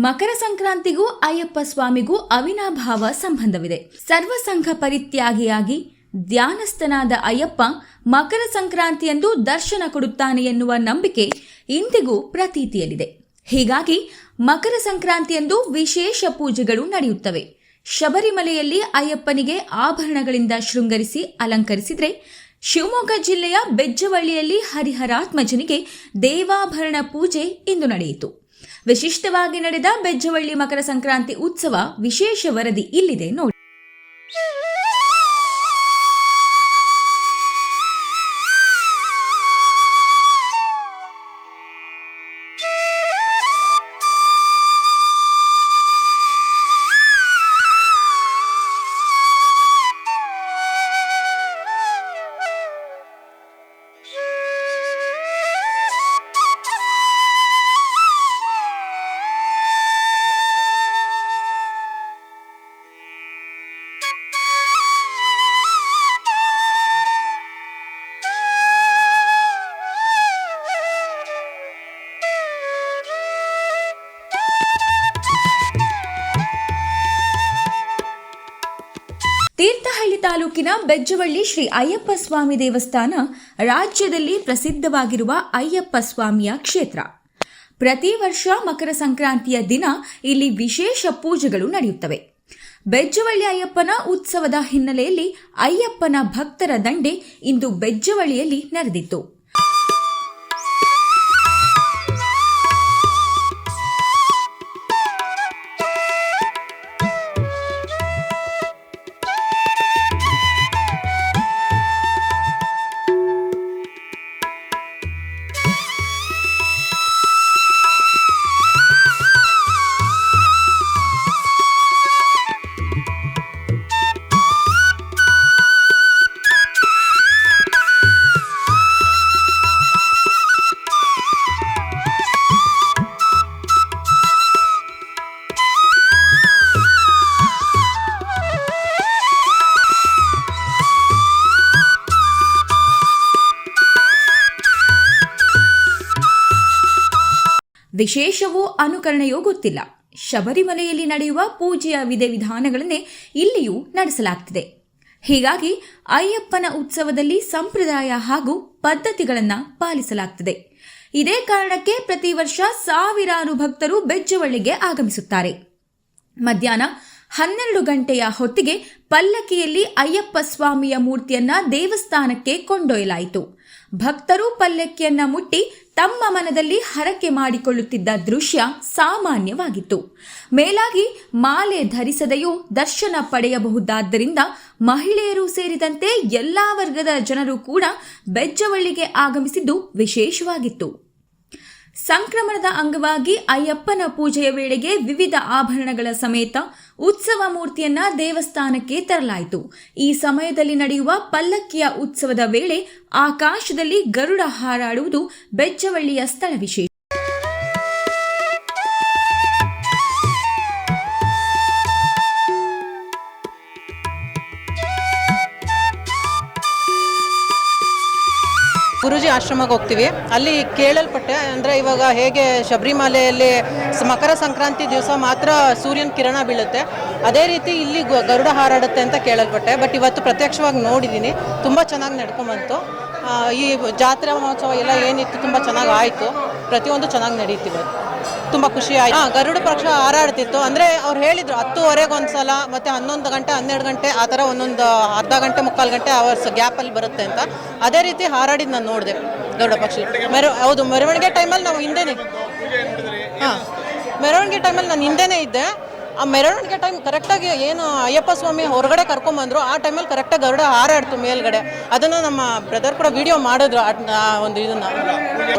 ಮಕರ ಸಂಕ್ರಾಂತಿಗೂ ಅಯ್ಯಪ್ಪ ಸ್ವಾಮಿಗೂ ಅವಿನಾಭಾವ ಸಂಬಂಧವಿದೆ. ಸರ್ವಸಂಘ ಪರಿತ್ಯಾಗಿಯಾಗಿ ಧ್ಯಾನಸ್ಥನಾದ ಅಯ್ಯಪ್ಪ ಮಕರ ಸಂಕ್ರಾಂತಿಯಂದು ದರ್ಶನ ಕೊಡುತ್ತಾನೆ ಎನ್ನುವ ನಂಬಿಕೆ ಇಂದಿಗೂ ಪ್ರತೀತಿಯಲ್ಲಿದೆ. ಹೀಗಾಗಿ ಮಕರ ಸಂಕ್ರಾಂತಿಯಂದು ವಿಶೇಷ ಪೂಜೆಗಳು ನಡೆಯುತ್ತವೆ. ಶಬರಿಮಲೆಯಲ್ಲಿ ಅಯ್ಯಪ್ಪನಿಗೆ ಆಭರಣಗಳಿಂದ ಶೃಂಗರಿಸಿ ಅಲಂಕರಿಸಿದರೆ ಶಿವಮೊಗ್ಗ ಜಿಲ್ಲೆಯ ಬೆಜ್ಜವಳ್ಳಿಯಲ್ಲಿ ಹರಿಹರಾತ್ಮಜನಿಗೆ ದೇವಾಭರಣ ಪೂಜೆ ಇಂದು ನಡೆಯಿತು. ವಿಶಿಷ್ಟವಾಗಿ ನಡೆದ ಬೆಜ್ಜವಳ್ಳಿ ಮಕರ ಸಂಕ್ರಾಂತಿ ಉತ್ಸವ ವಿಶೇಷ ವರದಿ ಇಲ್ಲಿದೆ ನೋಡಿ. ತಾಲೂಕಿನ ಬೆಜ್ಜವಳ್ಳಿ ಶ್ರೀ ಅಯ್ಯಪ್ಪ ಸ್ವಾಮಿ ದೇವಸ್ಥಾನ ರಾಜ್ಯದಲ್ಲಿ ಪ್ರಸಿದ್ಧವಾಗಿರುವ ಅಯ್ಯಪ್ಪ ಸ್ವಾಮಿಯ ಕ್ಷೇತ್ರ. ಪ್ರತಿ ವರ್ಷ ಮಕರ ಸಂಕ್ರಾಂತಿಯ ದಿನ ಇಲ್ಲಿ ವಿಶೇಷ ಪೂಜೆಗಳು ನಡೆಯುತ್ತವೆ. ಬೆಜ್ಜವಳ್ಳಿ ಅಯ್ಯಪ್ಪನ ಉತ್ಸವದ ಹಿನ್ನೆಲೆಯಲ್ಲಿ ಅಯ್ಯಪ್ಪನ ಭಕ್ತರ ದಂಡೆ ಇಂದು ಬೆಜ್ಜವಳ್ಳಿಯಲ್ಲಿ ನೆರೆದಿತ್ತು ವಿಶೇಷವೋ ಅನುಕರಣೆಯೋ ಗೊತ್ತಿಲ್ಲ. ಶಬರಿಮಲೆಯಲ್ಲಿ ನಡೆಯುವ ಪೂಜೆಯ ವಿಧಿವಿಧಾನಗಳನ್ನೇ ಇಲ್ಲಿಯೂ ನಡೆಸಲಾಗ್ತಿದೆ. ಹೀಗಾಗಿ ಅಯ್ಯಪ್ಪನ ಉತ್ಸವದಲ್ಲಿ ಸಂಪ್ರದಾಯ ಹಾಗೂ ಪದ್ಧತಿಗಳನ್ನು ಪಾಲಿಸಲಾಗ್ತಿದೆ. ಇದೇ ಕಾರಣಕ್ಕೆ ಪ್ರತಿ ವರ್ಷ ಸಾವಿರಾರು ಭಕ್ತರು ಬೆಜ್ಜವಳ್ಳಿಗೆ ಆಗಮಿಸುತ್ತಾರೆ. ಮಧ್ಯಾಹ್ನ ಹನ್ನೆರಡು ಗಂಟೆಯ ಹೊತ್ತಿಗೆ ಪಲ್ಲಕ್ಕಿಯಲ್ಲಿ ಅಯ್ಯಪ್ಪ ಸ್ವಾಮಿಯ ಮೂರ್ತಿಯನ್ನ ದೇವಸ್ಥಾನಕ್ಕೆ ಕೊಂಡೊಯ್ಯಲಾಯಿತು. ಭಕ್ತರು ಪಲ್ಲಕ್ಕಿಯನ್ನ ಮುಟ್ಟಿ ತಮ್ಮ ಮನದಲ್ಲಿ ಹರಕೆ ಮಾಡಿಕೊಳ್ಳುತ್ತಿದ್ದ ದೃಶ್ಯ ಸಾಮಾನ್ಯವಾಗಿತ್ತು. ಮೇಲಾಗಿ ಮಾಲೆ ಧರಿಸದೆಯೂ ದರ್ಶನ ಪಡೆಯಬಹುದಾದ್ದರಿಂದ ಮಹಿಳೆಯರು ಸೇರಿದಂತೆ ಎಲ್ಲಾ ವರ್ಗದ ಜನರು ಕೂಡ ಬೆಜ್ಜವಳ್ಳಿಗೆ ಆಗಮಿಸಿದ್ದು ವಿಶೇಷವಾಗಿತ್ತು. ಸಂಕ್ರಮಣದ ಅಂಗವಾಗಿ ಅಯ್ಯಪ್ಪನ ಪೂಜೆಯ ವೇಳೆಗೆ ವಿವಿಧ ಆಭರಣಗಳ ಸಮೇತ ಉತ್ಸವ ಮೂರ್ತಿಯನ್ನ ದೇವಸ್ಥಾನಕ್ಕೆ ತರಲಾಯಿತು. ಈ ಸಮಯದಲ್ಲಿ ನಡೆಯುವ ಪಲ್ಲಕ್ಕಿಯ ಉತ್ಸವದ ವೇಳೆ ಆಕಾಶದಲ್ಲಿ ಗರುಡ ಹಾರಾಡುವುದು ಬೆಚ್ಚವಳ್ಳಿಯ ಸ್ಥಳ ವಿಶೇಷ. ಆಶ್ರಮಕ್ಕೆ ಹೋಗ್ತೀವಿ. ಅಲ್ಲಿ ಕೇಳಲ್ಪಟ್ಟೆ, ಅಂದರೆ ಇವಾಗ ಹೇಗೆ ಶಬರಿಮಲೆಯಲ್ಲಿ ಮಕರ ಸಂಕ್ರಾಂತಿ ದಿವಸ ಮಾತ್ರ ಸೂರ್ಯನ ಕಿರಣ ಬೀಳುತ್ತೆ. ಅದೇ ರೀತಿ ಇಲ್ಲಿ ಗರುಡ ಹಾರಾಡುತ್ತೆ ಅಂತ ಕೇಳಲ್ಪಟ್ಟೆ, ಬಟ್ ಇವತ್ತು ಪ್ರತ್ಯಕ್ಷವಾಗಿ ನೋಡಿದ್ದೀನಿ. ತುಂಬ ಚೆನ್ನಾಗಿ ನಡ್ಕೊಂಬಂತು ಈ ಜಾತ್ರಾ ಮಹೋತ್ಸವ ಎಲ್ಲ ಏನಿತ್ತು, ತುಂಬ ಚೆನ್ನಾಗಿ ಆಯಿತು. ಪ್ರತಿಯೊಂದು ಚೆನ್ನಾಗಿ ನಡೀತಿದೆ. ತುಂಬ ಖುಷಿ ಆಯ್ತು. ಹಾಂ ಗರುಡ ಪಕ್ಷ ಹಾರಾಡ್ತಿತ್ತು. ಅಂದರೆ ಅವ್ರು ಹೇಳಿದ್ರು ಹತ್ತುವರೆಗೆ ಒಂದ್ಸಲ ಮತ್ತೆ ಮತ್ತು ಹನ್ನೊಂದು ಗಂಟೆ ಹನ್ನೆರಡು ಗಂಟೆ ಆ ಥರ ಒಂದೊಂದು ಅರ್ಧ ಗಂಟೆ ಮುಕ್ಕಾಲು ಗಂಟೆ ಅವರ್ಸ್ ಗ್ಯಾಪಲ್ಲಿ ಬರುತ್ತೆ ಅಂತ. ಅದೇ ರೀತಿ ಹಾರಾಡಿದ್ದು ನಾನು ನೋಡಿದೆ ಗರುಡ ಪಕ್ಷಿ ಮೆರ ಹೌದು ಮೆರವಣಿಗೆ ಟೈಮಲ್ಲಿ ನಾವು ಹಿಂದೆನೇ. ಹಾಂ. ಮೆರವಣಿಗೆ ಟೈಮಲ್ಲಿ ನಾನು ಹಿಂದೆನೇ ಇದ್ದೆ. ಆ ಮೆರವಣಿಗೆ ಟೈಮ್ ಕರೆಕ್ಟಾಗಿ ಏನು ಅಯ್ಯಪ್ಪ ಸ್ವಾಮಿ ಹೊರಗಡೆ ಕರ್ಕೊಂಬಂದ್ರು ಆ ಟೈಮಲ್ಲಿ ಕರೆಕ್ಟಾಗಿ ಗರುಡ ಹಾರಾಡ್ತು ಮೇಲ್ಗಡೆ. ಅದನ್ನು ನಮ್ಮ ಬ್ರದರ್ ಕೂಡ ವಿಡಿಯೋ ಮಾಡಿದ್ರು ಆ- ಒಂದು ಇದನ್ನ.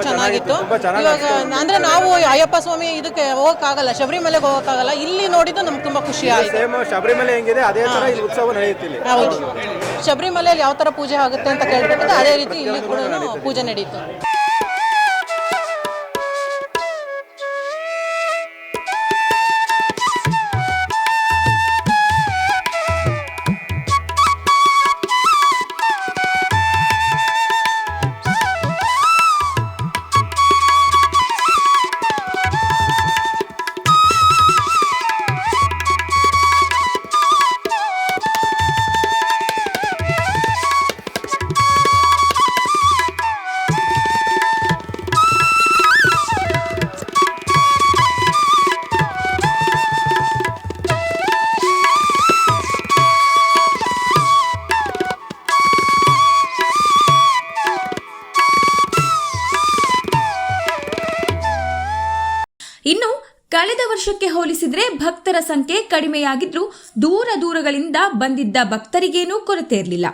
ಚೆನ್ನಾಗಿತ್ತು. ಇವಾಗ ಅಂದ್ರೆ ನಾವು ಅಯ್ಯಪ್ಪ ಸ್ವಾಮಿ ಇದಕ್ಕೆ ಹೋಗಕ್ಕಾಗಲ್ಲ ಶಬರಿಮಲೆಗೆ ಹೋಗಕ್ಕಾಗಲ್ಲ ಇಲ್ಲಿ ನೋಡಿದ್ದು ನಮ್ಗೆ ತುಂಬಾ ಖುಷಿ ಆಯ್ತು. ಶಬರಿಮಲೆ ಹೆಂಗಿದೆ ಅದೇ ತರ ಇಲ್ಲಿ ಉತ್ಸವ ನಡೆಯುತ್ತೆ ಇಲ್ಲಿ ಹೌದು. ಶಬರಿಮಲೆಯಲ್ಲಿ ಯಾವ ತರ ಪೂಜೆ ಆಗುತ್ತೆ ಅಂತ ಕೇಳ್ತಾರೆ ಅದೇ ರೀತಿ ಇಲ್ಲಿ ಕೂಡ ಪೂಜೆ ನಡೀತು. ಕಳೆದ ವರ್ಷಕ್ಕೆ ಹೋಲಿಸಿದ್ರೆ ಭಕ್ತರ ಸಂಖ್ಯೆ ಕಡಿಮೆಯಾಗಿದ್ರೂ ದೂರ ದೂರಗಳಿಂದ ಬಂದಿದ್ದ ಭಕ್ತರಿಗೇನೂ ಕೊರತೆ ಇರಲಿಲ್ಲ.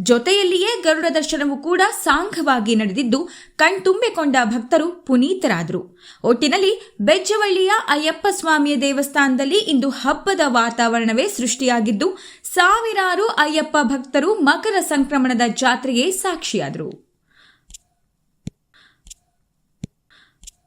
ಜೊತೆಯಲ್ಲಿಯೇ ಗರುಡ ದರ್ಶನವೂ ಕೂಡ ಸಾಂಘವಾಗಿ ನಡೆದಿದ್ದು ಕಣ್ತುಂಬಿಕೊಂಡ ಭಕ್ತರು ಪುನೀತರಾದರು. ಒಟ್ಟಿನಲ್ಲಿ ಬೆಜ್ಜವಳ್ಳಿಯ ಅಯ್ಯಪ್ಪ ಸ್ವಾಮಿಯ ದೇವಸ್ಥಾನದಲ್ಲಿ ಇಂದು ಹಬ್ಬದ ವಾತಾವರಣವೇ ಸೃಷ್ಟಿಯಾಗಿದ್ದು, ಸಾವಿರಾರು ಅಯ್ಯಪ್ಪ ಭಕ್ತರು ಮಕರ ಸಂಕ್ರಮಣದ ಜಾತ್ರೆಗೆ ಸಾಕ್ಷಿಯಾದರು.